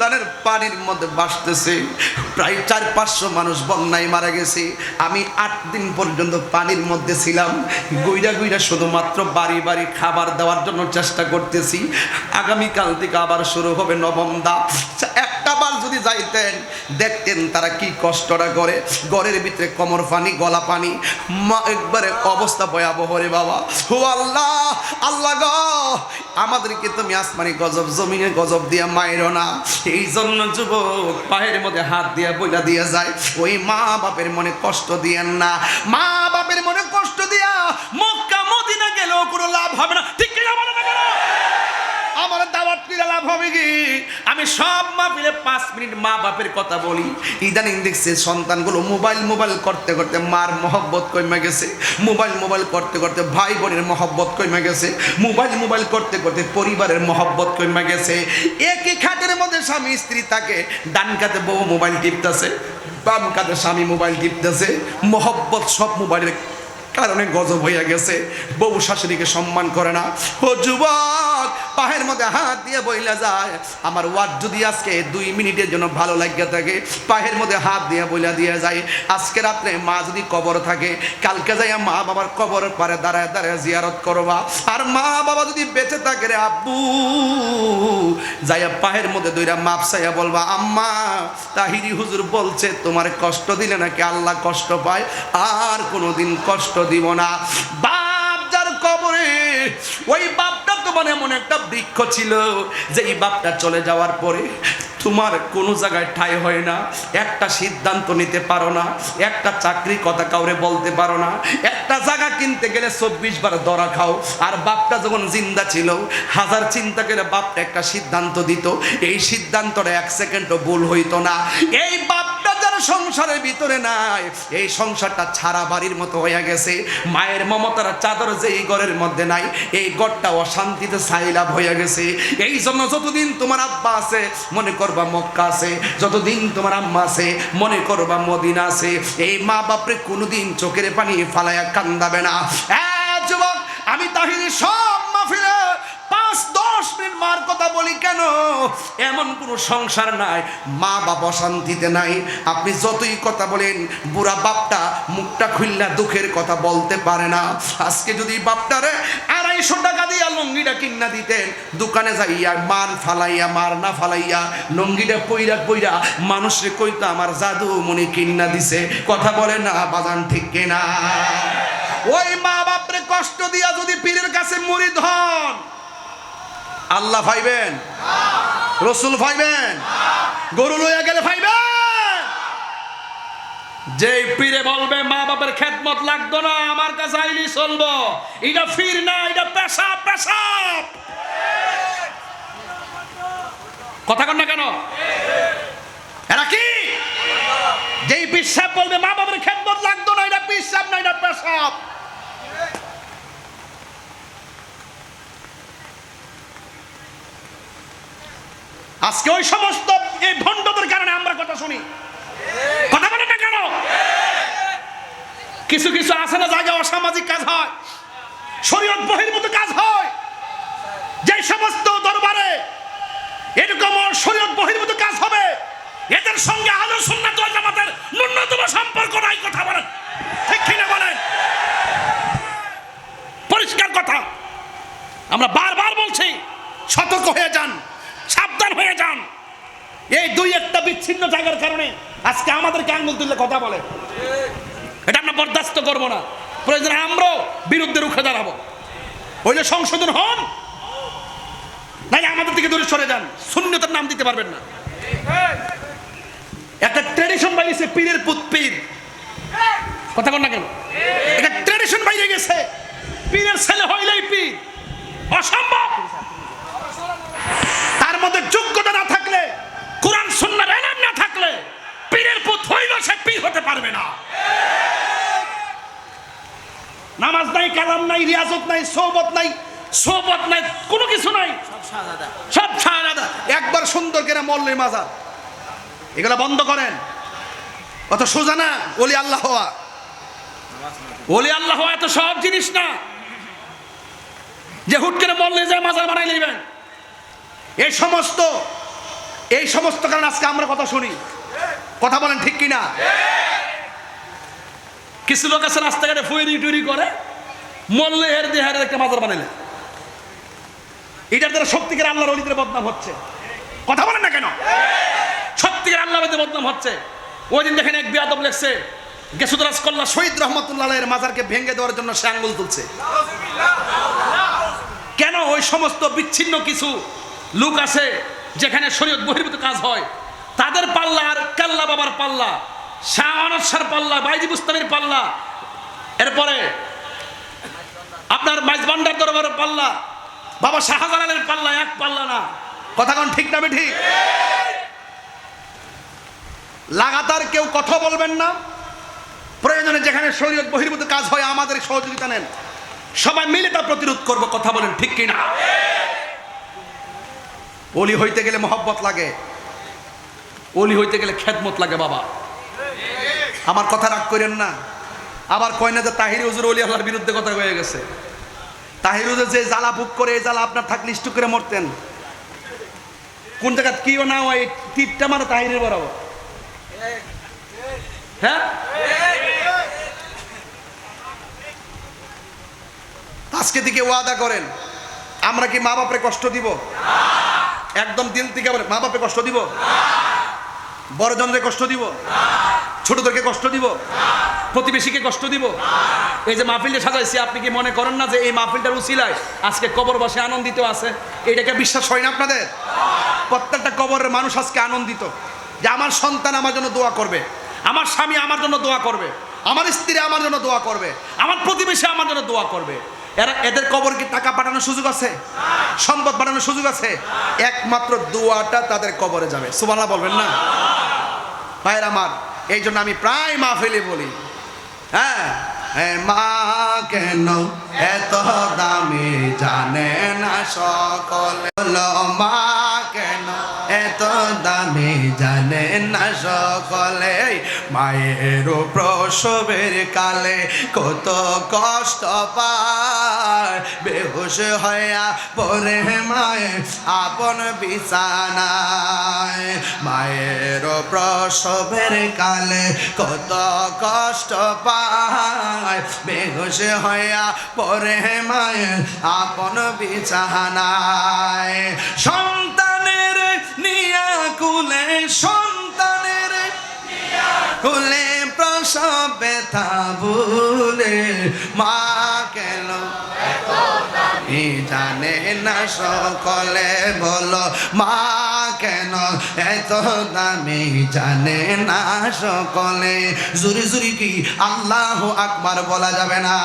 গুলিস্তানের পানির মধ্যে বাসতেছে প্রায় চার, পাঁচশো মানুষ বন্যায় মারা গেছে। আমি আট দিন পর্যন্ত পানির মধ্যে ছিলাম। গইরা গুইরা শুধুমাত্র বাড়ি বাড়ি খাবার দেওয়ার জন্য চেষ্টা করতেছি। আগামীকাল থেকে আবার শুরু হবে নবম দা যাইতেন, দেখতেন তারা কি কষ্টটা করে। ঘরের ভিতরে কোমর পানি, গলা পানি। মা একবারে অবস্থা ভয়াবহ রে বাবা। ও আল্লাহ আল্লাহ গো, আমাদেরকে তুমি আসমানি গজব, জমিনে গজব দিয়া মায়ের না। এই জন্য যুবক, পায়ের মধ্যে হাত দিয়া বইলা দিয়া যায়। ওই মা বাপের মনে কষ্ট দিয়েন না। মা বাপের মনে কষ্ট দিয়া মক্কা, মদিনা গেলেও কোনো লাভ হবে না। ঠিক আমার আমি সব মাহফিলে পাঁচ মিনিট মা বাপের কথা বলি। ইদানিং দেখছে সন্তানগুলো মোবাইল মোবাইল করতে করতে মার মহব্বত কমে গেছে। মোবাইল মোবাইল করতে করতে ভাই বোনের মহব্বত কমে গেছে। মোবাইল মোবাইল করতে করতে পরিবারের মহব্বত কমে গেছে। একই খাটের মধ্যে স্বামী, স্ত্রী থাকে, ডান কাতে বউ মোবাইল টিপতেছে, বাম কাতে স্বামী মোবাইল টিপতেছে। মহব্বত সব মোবাইলের কারণে গজব হইয়া গেছে। বউ শাশুড়িকে সম্মান করে না। ও যুবক পায়ের মধ্যে হাত দিয়ে বইলা যায়। আমার ওয়ার্ড যদি আজকে দুই মিনিটের জন্য ভালো লাগিয়া থাকে, পায়ের মধ্যে হাত দিয়ে বইলা দিয়ে যায়। আজকে রাত্রে মা যদি কবর থাকে, কালকে যাইয়া মা বাবার কবর পারে দাঁড়ায় দাঁড়ায় জিয়ারত করবা। আর মা বাবা যদি বেঁচে থাকে রে আব্বু, যাইয়া পায়ের মধ্যে দুইরা মাপ চাইয়া বলবা, আম্মা, তাহিরি হুজুর বলছে, তোমার কষ্ট দিলে নাকি আল্লাহ কষ্ট পায়? আর কোনোদিন কষ্ট দিব না। কবরে ওই বাপটা তোমার এমন একটা বৃক্ষ ছিল যে এই বাপটা চলে যাওয়ার পরে তোমার কোনো জায়গায় ঠাই হয় না, একটা সিদ্ধান্ত নিতে পারো না, একটা চাকরি কথা কাউরে বলতে পারো না, একটা জায়গা কিনতে গেলে চব্বিশ বার দরা খাও, আর বাপটা যখন জিন্দা ছিল, হাজার চিন্তা করে বাপটা একটা সিদ্ধান্ত দিত, এই সিদ্ধান্তটা এক সেকেন্ডও ভুল হইতো না। এই সংসারের ভিতরে নাই। এই সংসারটা ছাড়া বাড়ির মতো হয়ে গেছে। মায়ের মমতার চাদর যে এই ঘরের মধ্যে নাই, এই ঘরটা অশান্তিতে সাইলাভ হয়ে গেছে। এই জন্য যতদিন তোমার আব্বা আছে, মনে করবা মক্কা আছে। যতদিন তোমার আম্মা আছে, মনে করবা মদিনা আছে। এই মা বাপরে কোনোদিন চোখের পানি ফালায়া কান্দাবে না। যুবক, আমি তাহিনী সব মিনিট মার কথা বলি কেন? এমন কোনো সংসার নাই। মা বাবা শান্তিতে নাই। আপনি যতই কথা বলেন, বুড়া বাপটা মুখটা খুললা দুঃখের কথা বলতে পারে না। আজকে যদি বাপটারে আড়াইশো টাকা দিয়া লঙ্গিটা কিনা দিতেন, দোকানে যাইয়া মান ফালাইয়া, মার না ফালাইয়া, লঙ্গিটা পইরা পইরা মানুষে কইতো, আমার জাদু মনে কিনা দিছে। কথা বলে না, বাজান ঠিক কেনা? ওই মা বাপরে কষ্ট দিয়া যদি পীরের কাছে মুড়ি হন আল্লাহ ফাইবেন। রসুল ফাইবেন। গরু লইয়া গেলে ফাইবেন। যে পীরে বলবে, মা বাবার খেদমত লাগতো না, আমার কাছে আইলি চলবো। এটা ফির না, এটা পেশাব পেশাব। কথা কন না কেন? এরা কি? যেই পিসাব বলবে, মা বাবার খেদমত লাগতো না, এটা পিসাব না, এটা পেশাব। আজকে ওই সমস্ত এই ভণ্ডদের কারণে আমরা কথা শুনি। কথা বলে না কেন? কিছু কিছু আছে না জায়গায় অসামাজিক কাজ হয়। শরীয়ত বহির্ভূত কাজ হয়। যে সমস্ত দরবারে এরকম শরীয়ত বহির্ভূত কাজ হবে, এদের সঙ্গে আলো সুন্নাত ওয়াল জামাতের ন্যূনতম সম্পর্ক নাই, কথা বলেন। ঠিক কিনা বলেন? পরিষ্কার কথা। আমরা বারবার বলছি, সতর্ক হয়ে যান। হয়ে যান। এই দুই একটা বিচ্ছিন্ন জায়গার কারণে আজকে আমাদেরকে আঙ্গুল তুললে কথা বলে। এটা আমরা বরদাস্ত করব না। প্রয়োজনে আমরাও বিরুদ্ধে রুখে দাঁড়াবো। হইলে সংশোধন হন নাই আমাদের থেকে দূরে সরে যান। শূন্যতার নাম দিতে পারবেন না। একটা ট্রেডিশন বাইরেছে পীরের পুত পীর। কথা বল না কেন? একটা ট্রেডিশন বাইরে গেছে। পীরের ছেলে হইলেই পীর। অসম্ভব! মধ্যে যোগ্যতা না থাকলে কোরআন সুন্নার এলাম না থাকলে পীরের পুত হইল সে পীর হতে পারবে না। নামাজ নাই কালাম নাই রিয়াজত নাই সৌবত নাই সৌবত নাই কোনো কিছু নাই। সব শাহজাদা একবার সুন্দর করে মল্লি মাজার। এগুলা বন্ধ করেন। অত সোজা না ওলি আল্লাহ হওয়া। ওলি আল্লাহ হওয়া এত সব জিনিস না। যে হুট করে মল্লে যায় মাজার বানাই নেবেন। এই সমস্ত এই সমস্ত কারণে আজকে আমরা কথা শুনি। কথা বলেন ঠিক কিনা? কিছু লোক আছে রাস্তাঘাটে ফুয়েরি টুরি করে, মরলে হের দিয়ে হের একটা মাজার বানাইলে। এটার দ্বারা সত্যিকার আল্লাহর অলিদের বদনাম হচ্ছে। কথা বলেন না কেন? সত্যিকার আল্লাহ বেদে বদনাম হচ্ছে। ওই দিন দেখেন এক বিয়াদব লেখছে গেসুদরাজ কল্লা শহীদ রহমতুল্লাহ এর মাজারকে ভেঙে দেওয়ার জন্য সে আঙ্গুল তুলছে। কেন ওই সমস্ত বিচ্ছিন্ন কিছু লোক আছে যেখানে শরীয়ত বহির্ভূত কাজ হয়। তাদের পাল্লা আর কাল্লা বাবার পাল্লা, শাহ পাল্লা, বাইজি বুস্তানের পাল্লা। এরপরে আপনার মাইজবান্ডার দরবারের পাল্লা, বাবা শাহজালালের পাল্লা, এক পাল্লা না। কথা কোন ঠিক না ঠিক লাগাতার কেউ কথা বলবেন না। প্রয়োজনে যেখানে শরীয়ত বহির্ভূত কাজ হয়, আমাদের সহযোগিতা নেন। সবাই মিলে তা প্রতিরোধ করব, কথা বলেন ঠিক কিনা? অলি হইতে গেলে মহব্বত লাগে। অলি হইতে গেলে খেদমত লাগে বাবা। আমার কথা রাগ করেন না। আবার কয় না যে তাহির হুজুর অলি আল্লাহর বিরুদ্ধে কথা হয়ে গেছে। তাহির হুজুর যে জ্বালা বুক করে, এই জ্বালা আপনার থাকলে স্টুক করে মরতেন। কোন জায়গা কি না হয় তীরটা মানে তাহিরের বরাবর। হ্যাঁ? আজকে থেকে ওয়াদা করেন। আমরা কি মা বাপরে কষ্ট দিব? একদম দিল থেকে মা বাপে কষ্ট দিব? বড়জনদের কষ্ট দিব? ছোটদেরকে কষ্ট দিব? প্রতিবেশীকে কষ্ট দিব? এই যে মাহফিলটা সাজাইছি, আপনি কি মনে করেন না যে এই মাহফিলটার উসিলায় আজকে কবর বসে আনন্দিত আছে? এটাকে বিশ্বাস হয় না আপনাদের? প্রত্যেকটা কবরের মানুষ আজকে আনন্দিত যে আমার সন্তান আমার জন্য দোয়া করবে, আমার স্বামী আমার জন্য দোয়া করবে, আমার স্ত্রী আমার জন্য দোয়া করবে, আমার প্রতিবেশী আমার জন্য দোয়া করবে। এরা এদের কবর কি টাকা পাঠানোর সুযোগ আছে? সম্পদ পাঠানোর সুযোগ আছে? একমাত্র দোয়াটা তাদের কবরে যাবে। সুবানা বলবেন না? ভাইয়ের আমার এই জন্য আমি প্রায় মাহফিলে বলি। হ্যাঁ? হ্যাঁ মা কেন এত দামি জানে না সকলে মা কেন? এত দামি জানে না সকলে মায়ের প্রসবের কালে কত কষ্ট পায়। বেহুশ হইয়া পরে মায়ের আপন বিছানায়। মায়ের প্রসবের কালে কত কষ্ট পায়। বেহুশ হইয়া পরে মায়ের আপন বিছানায়। সন্তানের নিয়া কুলে, সন্তানের কুলে প্রসব ব্যথা ভুলে মা কেন? জানে না সকলে বলো, মা কেন? এত দামি জানে না সকলে। জুরি জুরি কি আল্লাহ আকবার বলা যাবে না।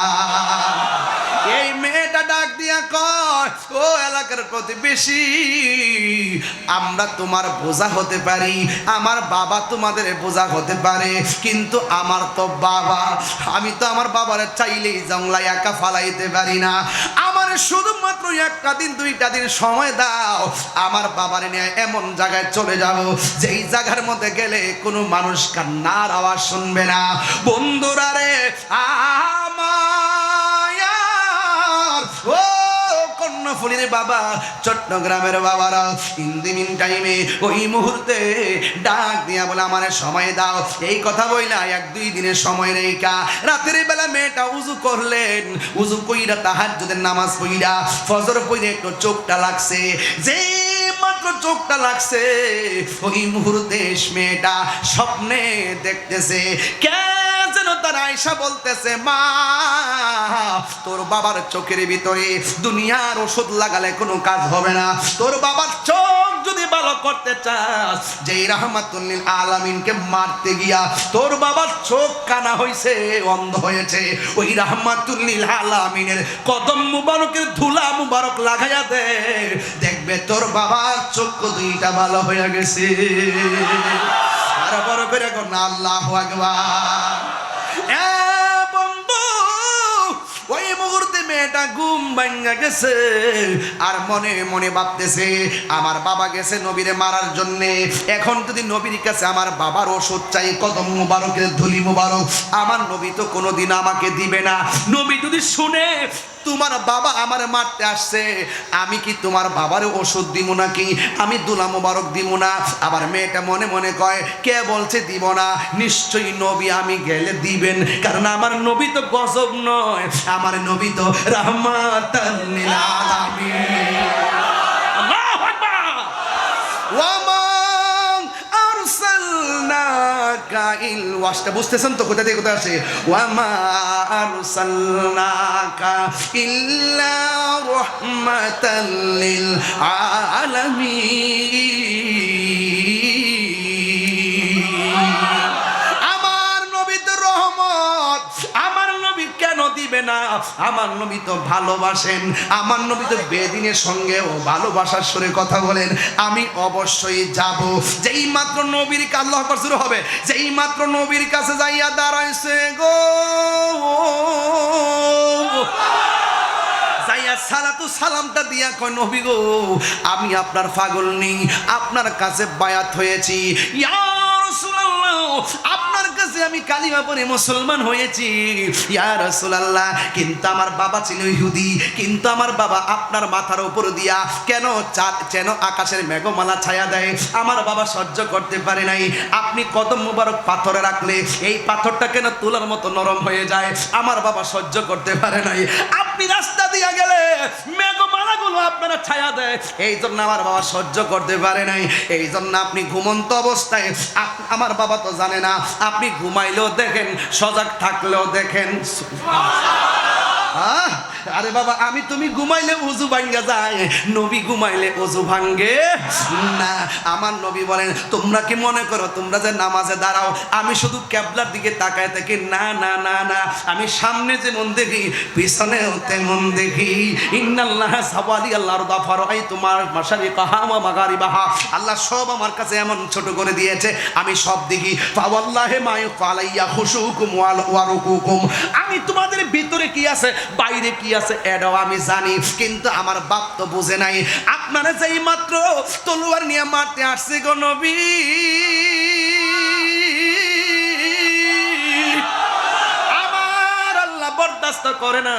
এই মেয়েটা ডাক দিয়া কয়, ও এলাকার প্রতিবেশী, আমরা তোমার বোঝা হতে পারি, আমার বাবা তোমাদের বোঝা হতে পারে, কিন্তু আমার তো বাবা, আমি তো আমার বাবার চাইলেই জংলায় একা ফালাইতে পারি না। আমার শুধুমাত্র একটা দিন, দুইটা দিন সময় দাও, আমার বাবার নিয়ে এমন জায়গায় চলে যাব, যেই জায়গার মধ্যে গেলে কোনো মানুষ কান্নার আওয়াজ শুনবে না। বন্ধুরা রে, আমার কর্ণফুলির বাবা, চট্টগ্রামের বাবারা ইন মিন টাইমে ওই মুহূর্তে ডাক দিয়া বলে, আমার সময় দাও। এই কথা বইলা এক দুই দিনের সময় রেখা, রাতের বেলা মেয়েটা উজু করলেন। উজু কইরা তাহার যদি নামাজ পইরা ফজর পইরে একটু চোখটা লাগছে। যে মাত্র চোখটা লাগছে, ওই মুহূর্তে মেয়েটা স্বপ্নে দেখতেছে। কে যেন তার আয়সা বলতেছে, মা, তোর বাবার চোখের ভিতরে দুনিয়ার ওষুধ লাগালে কোনো কাজ হবে না। তোর বাবার চোখ যদি ভালো করতে চাস, যেই রহমাতুল্লিল আলামিনকে মারতে গিয়া তোর বাবার চোখ কানা হয়েছে অন্ধ হয়েছে, ওই রহমাতুল্লিল আলামিনের কদম মুবারকের ধুলা মুবারক লাগাইয়া দে। দেখবে তোর বাবার চোখ দুইটা ভালো হয়ে গেছে। আর বড় করে কোন, আল্লাহ আকবার। বন্ধু ওই মুহূর্তে মেয়েটা ঘুম ভাঙ্গা গেছে আর মনে মনে ভাবতেছে আমার বাবা গেছে নবীরে মারার জন্য এখন যদি নবীর কাছে আমার বাবার ওষুধ চাই কদম মুবারকের ধুলি মুবারক আমার নবী তো কোনোদিন আমাকে দিবে না নবী যদি শুনে তোমার বাবা আমার মারতে আসছে। আমি কি তোমার বাবার ওষুধ দিব নাকি? আমি দুলা মোবারক দিব না। আবার মেয়েটা মনে মনে কয় কে বলছে দিব না? নিশ্চয়ই নবী আমি গেলে দিবেন। কারণ আমার নবী তো গজব নয়। আমার নবী তো আলামিন। আল্লাহু আরসালনাকা ইল ওয়াসটা বুঝতেছেন তো কোথা থেকে কোথায় আসে? ওয়ামা আরসালনাকা ইল্লা রাহমাতাল আলামিন। দিবে না। আমার নবী তো ভালোবাসেন। আমার নবী তো বেদিনের সঙ্গেও ভালোবাসার সুরে কথা বলেন। আমি অবশ্যই যাব। যেই মাত্র নবীর আল্লাহ আকবার শুরু হবে, যেই মাত্র নবীর কাছে যাইয়া দাঁড়াইছে গো। সালাতু সালামটা দিয়া কয়, নবী গো, আমি আপনার পাগল নেই আপনার কাছে বায়াত হয়েছি। ইয়া রাসূলুল্লাহ কাছে আমি কালিমা পরে মুসলমান হয়েছি। ইয়া রাসূলুল্লাহ, কিন্তু আমার বাবা ছিল ইহুদি, কিন্তু আমার বাবা আপনার মাথার উপর দিয়া কেন চাঁদ, যেন আকাশের মেঘমালা ছায়া দেয়? আমার বাবা সহ্য করতে পারে নাই। আপনি কত মুবারক পাথরে রাখলে এই পাথরটা কেন তোলার মতো নরম হয়ে যায়? আমার বাবা সহ্য করতে পারে নাই। আপনি রাস্তা দিয়ে গেলে মেঘমালাগুলো আপনারা ছায়া দেয়। এই জন্য আমার বাবা সহ্য করতে পারে নাই। এই জন্য আপনি ঘুমন্ত অবস্থায় আমার বাবা তো জানে না। আপনি ঘুমাইলেও দেখেন সজাগ থাকলেও দেখেন। আহ, আরে বাবা, আমি তুমি ঘুমাইলে উজু ভাঙ্গা যায়, নবী ঘুমাইলে উজু ভাঙ্গে। না, আমার নবী বলেন, তোমরা কি মনে করো, তোমরা যে নামাজে দাঁড়াও, আমি শুধু ক্যাবলার দিকে তাকায় থাকি। না না না না, আমি সামনে যেমন দেখি, পিছনেও তেমন দেখি। ইন্নাল্লাহ সাবালি আল্লাহর দাফার আই তোমার মাসারি কাহামা মাগারি বাহা আল্লাহ সব আমার কাছে এমন ছোট করে দিয়েছে, আমি সব দেখি। ফাওয়াল্লাহে মায়ু ফালাইয়া খুশুকুম ওয়াল ওয়ারুকুকুম। আমি তোমাদের ভিতরে কি আছে, বাইরে কি আছে? এটাও আমি জানি, কিন্তু আমার বাপ তো বুঝে নাই। আপনারা যেই মাত্র তলোয়ার নিয়ে মারতে আসছে গো নবী। বরদাস্ত করে না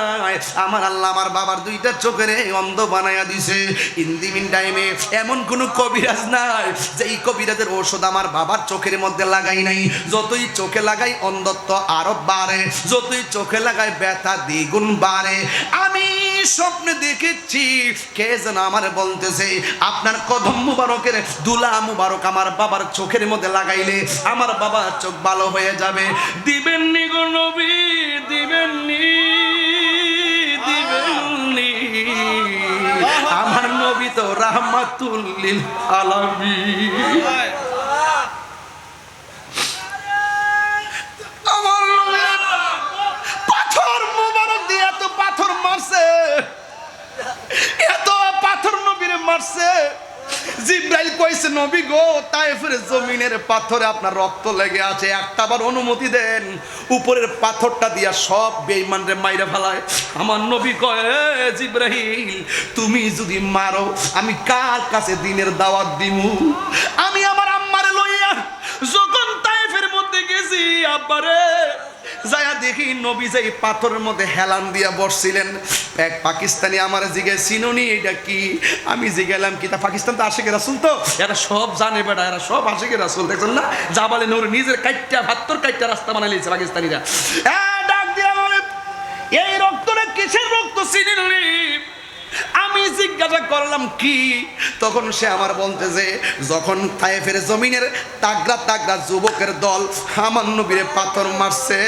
আমার আল্লাহ আমার বাবার দুইটা চোখের অন্ধ বানায়া দিছে। ইন্দিমিন টাইমে এমন কোন কবিরাজ নাই, যে এই কবিরাজের ঔষধ আমার বাবার চোখের মধ্যে লাগাই নাই। যতই চোখে লাগাই, অন্ধত্ব আরও বাড়ে। যতই চোখে লাগাই, ব্যথা দ্বিগুণ বাড়ে। আমি স্বপ্নে দেখেছি। কে যেন আমার বলতেছে আপনার কদম মুবারকের দুলা মুবারক আমার বাবার চোখের মধ্যে লাগাইলে আমার বাবার চোখ ভালো হয়ে যাবে। দিবেন নি গো নবী দিবেন নি আমার নবী তো রাহমাতুল্লিল আলামিন। নবী গো তাইফের জমিনের পাথরে আপনার রক্ত লেগে আছে। একটা বার অনুমতি দেন, উপরের পাথরটা দিয়া সব বেঈমানরে মাইরে ফেলায়। আমার নবী কয়, "এ জিব্রাইল, তুমি যদি মারো, আমি কার কাছে দিনের দাওয়াত দিমু? আমি আমার আম্মারে লইয়া যখন তাইফের মধ্যে গেছি, আব্বারে যায়া দেখি নবী যে পাথরের মধ্যে হেলান দিয়া বসছিলেন। এক পাকিস্তানি আমার জিগে চিনুনি এটা কি? আমি জিগেলাম কি তা পাকিস্তান তো আশেকে রাসুল তো? এরা সব জানে বেটা, এরা সব আশেকে রাসুল, দেখছেন না? যা বলে নূর নিজের কাইটটা, ভাত্তর কাইটটা রাস্তা বানাই লিয়েছে পাকিস্তানিরা। ডাক দিয়া এই রক্তটা কিসের রক্ত চিনিলি আমি জিজ্ঞাসা করলাম, কি? তখন সে আমার বলতেছে যখন তায়েফের জমিনের তাগরা তাগরা যুবকের দল হামান নবীরে পাথর মারছে,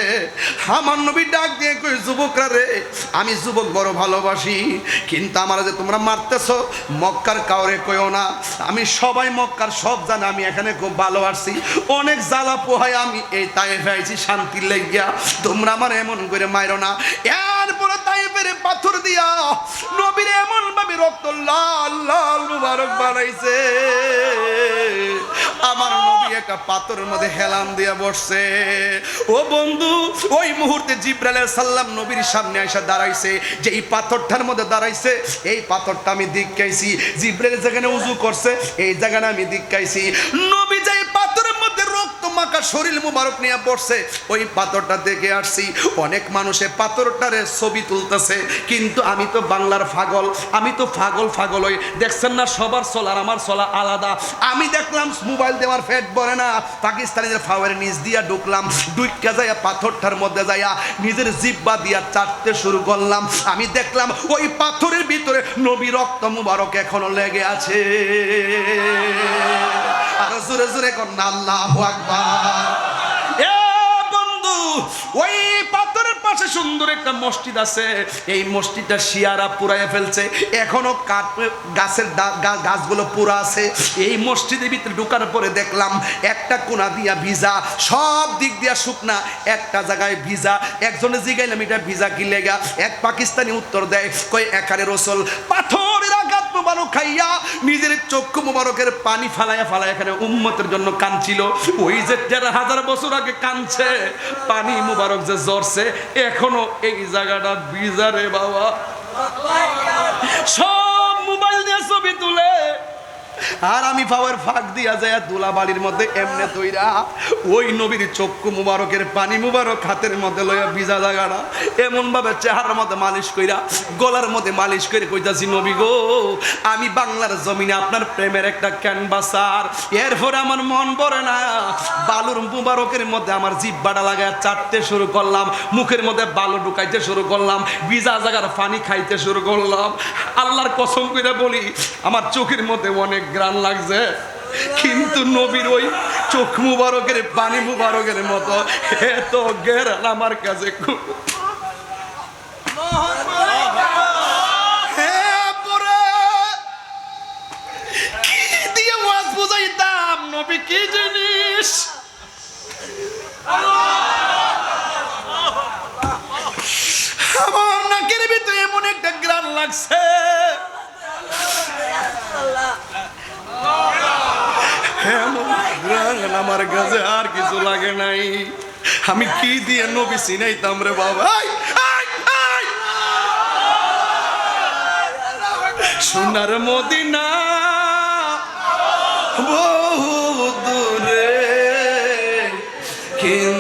হামান নবী ডাক দিয়ে কই, যুবকরা রে, আমি যুবক বড় ভালোবাসি, কিন্তু আমার যে তোমরা মারতেছো, মক্কার কাউরে কইও না। আমি সবাই মক্কার, সব জানে আমি এখানে খুব ভালো আসছি অনেক জ্বালা পোহায় আমি এই তায়েফে আইছি, শান্তির লেগিয়া। তোমরা আমার এমন করে মাইরো না। এরপরে তাইফের পাথর দিয়া নবীর এমন ভাবে রক্ত লাল লাল মুবারক বানাইছে। আমার নবী একটা পাথরের মধ্যে হেলান দিয়া বসছে। ও বন্ধু, ওই মুহূর্তে জিব্রাইল সাল্লাম নবীর সামনে এসে দাঁড়াইছে। যে এই পাথরটার মধ্যে দাঁড়াইছে, এই পাথরটা আমি দিকাইছি জিব্রাইল যেখানে উজু করছে, এই জায়গাটা আমি দিকাইছি নবী যে মাখা শরীর মুবারক নিয়ে পড়ছে। ওই পাথরটা দেখে আসছি, অনেক মানুষে পাথরটারে ছবি তুলতেছে। কিন্তু আমি তো বাংলার ফাগল আমি তো ফাগল ফাগল হই। দেখছেন না, সবার চলার আমার চলা আলাদা। আমি দেখলাম মোবাইল দেওয়ার ফেট বলে না। পাকিস্তানিদের ফাওয়ারে নিচ দিয়া ঢুকলাম দুইটা যাইয়া পাথরটার মধ্যে যাইয়া নিজের জিব্বা দিয়া চাটতে শুরু করলাম। আমি দেখলাম ওই পাথরের ভিতরে নবী রক্ত মুবারক এখনও লেগে আছে। আর জোরে জোরে না আল্লাহ আকবার। ওই পাথরের পাশে সুন্দর একটা মসজিদ আছে। এই মসজিদটা শিয়ারা পুরাইয়া ফেলছে। এখনও কাঠ, গাছের গাছগুলো পুরা আছে। এই মসজিদের ভিতরে ঢুকার পরে দেখলাম একটা কোনা দিয়া ভিজা, সব দিক দিয়া শুকনা। একটা জায়গায় ভিজা। একজনে জিগাইলাম, এটা ভিজা কি লেগা? এক পাকিস্তানি উত্তর দেয়, কই একারে রসল, পাথরের আঘাত মুবারক খাইয়া নিজের চক্ষু মুবারকের পানি ফালাইয়া ফালাইয়া এখানে উম্মতের জন্য কানছিল ওই যে দেড় হাজার বছর আগে কানছে পানি মুবারক যে জ্বরছে এখনও এই জায়গাটা বিজারে বাবা। সব মোবাইল দিয়ে ছবি তুলে। আর আমি পাওয়ার ফাঁক দিয়া যায় দুলা বাড়ির মধ্যে এমনে তৈরা ওই নবীর চক্ষু মুবারকের পানি মুবারক হাতের মধ্যে লইয়া ভিজা জায়গাটা এমন ভাবে চেহারার মধ্যে মালিশ কইরা, গলার মধ্যে মালিশ করে কইতাছি, নবী গো, আমি বাংলার জমিনে আপনার প্রেমের একটা ক্যানভাসার এরপরে আমার মন পড়ে না। বালুর মুবারকের মধ্যে আমার জিব্বাটা লাগায় চাটতে শুরু করলাম, মুখের মধ্যে বালু ঢুকাইতে শুরু করলাম, ভিজা জাগার পানি খাইতে শুরু করলাম। আল্লাহর কসম করে বলি, আমার চোখের মধ্যে অনেক গ্রান লাগছে। কিন্তু নবীর ওই চোখ মুবারকের পানি মুবারকের মতো এত গেরান আমার কাছে খুব। নবী কি জিনিস? আমার নাকের ভিতরে এমন একটা গ্রান লাগছে। আমার কাছে আর কিছু লাগে নাই। আমি কি দিয়ে নবী চিনাইতাম রে বাবা? সোনার মদিনা বহু দূরে, কিন্তু